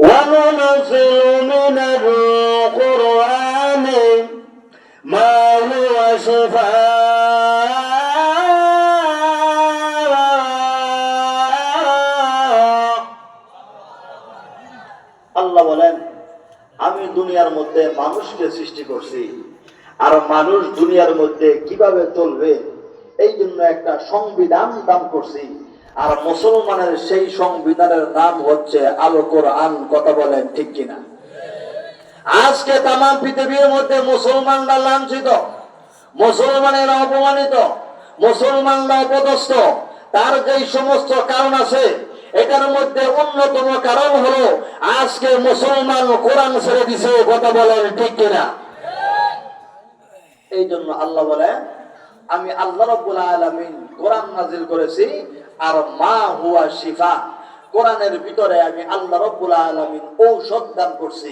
وننزل من القرآن ما هو شفاء আল্লাহ বলেন আমি দুনিয়ার মধ্যে মানুষকে সৃষ্টি করছি আর মানুষ দুনিয়ার মধ্যে কিভাবে চলবে এই জন্য একটা সংবিধান দান করছি আর মুসলমানের সেই সংবিধানের নাম হচ্ছে আলো কোরআন, কথা বলেন ঠিক কিনা? আজকে তাম পৃথিবীর মধ্যে মুসলমানরা লাঞ্ছিত, মুসলমানেরা অপমানিত, মুসলমানরা অপদস্থ। তার যেই সমস্ত কারণ আছে, এটার মধ্যে অন্যতম কারণ হলো আজকে মুসলমান কোরআন ছেড়ে দিছে, কথা বলেন ঠিক কিনা? এই জন্য আল্লাহ বলে, আমি আল্লাহ রব্বুল আলামিন কোরআন নাজিল করেছি আর মা হুয়া শিফা। কোরআনের ভিতরে আমি আল্লাহ রব্বুল আলমিন ঔষধ দান করছি,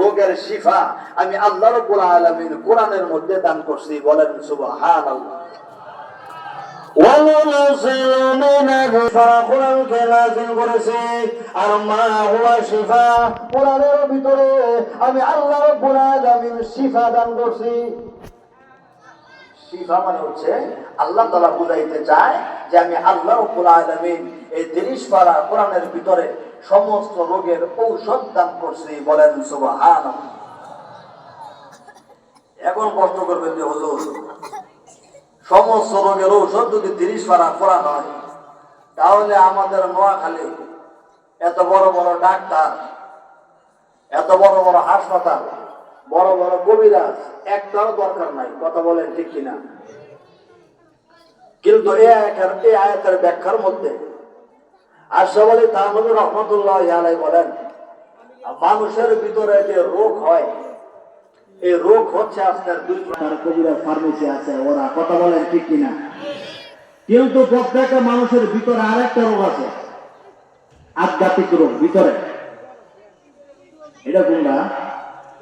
রোগের শিফা আমি আল্লাহ রব্বুল আলমিন কোরআনের মধ্যে দান করছি, বলেন শুভ আল্লাহ আর মা হুয়া কোরআনের ভিতরে আমি আল্লাহ রব্বুল আলমিন শিফা দান করছি। শিফা মানে হচ্ছে? আল্লাহ তাআলা বুঝাইতে চায় যে আমি আল্লাহ আলামিন এই 30 পারা কোরআনের ভিতরে সমস্ত রোগের ঔষধ দান করছি বলেন সুবহানাল্লাহ। এখন কষ্ট করবেন যে সমস্ত রোগের ঔষধ যদি তিরিশ পারা করা হয়, তাহলে আমাদের নোয়াখালী এত বড় বড় ডাক্তার, এত বড় বড় হাসপাতাল বড় বড় কবিরাজ, একটাও দরকার নাই, কথা বলেন ঠিক কিনা? কিন্তু এই আয়াতের এই আয়াতের ব্যাখ্যার মধ্যে আশরাফ আলী তাহমদুর রহমতুল্লাহ আলাই বলেন, মানুষের ভিতরে যে রোগ হয়, এই রোগ হচ্ছে আপনার দুই প্রকার কবিরা ফার্মেসি আছে, ওরা কথা বলেন ঠিক কিনা? কিন্তু প্রত্যেকটা মানুষের ভিতরে আরেকটা রোগ আছে, আধ্যাত্মিক রোগ ভিতরে। এটা কোনটা?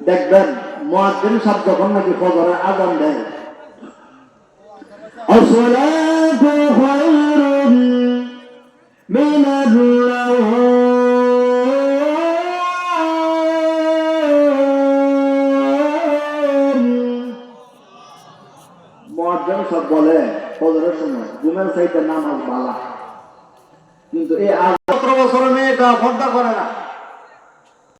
দেখবেন মহাদিন সাহেব যখন নাকি ফজরে আজান দেয় الصلاة خير من النوم মহাজন সব বলে ফজরের সময় ঘুমের চাইতে নামাজ বালা কিন্তু এই আজ সতেরো বছরের মেয়েটা পর্দা করে না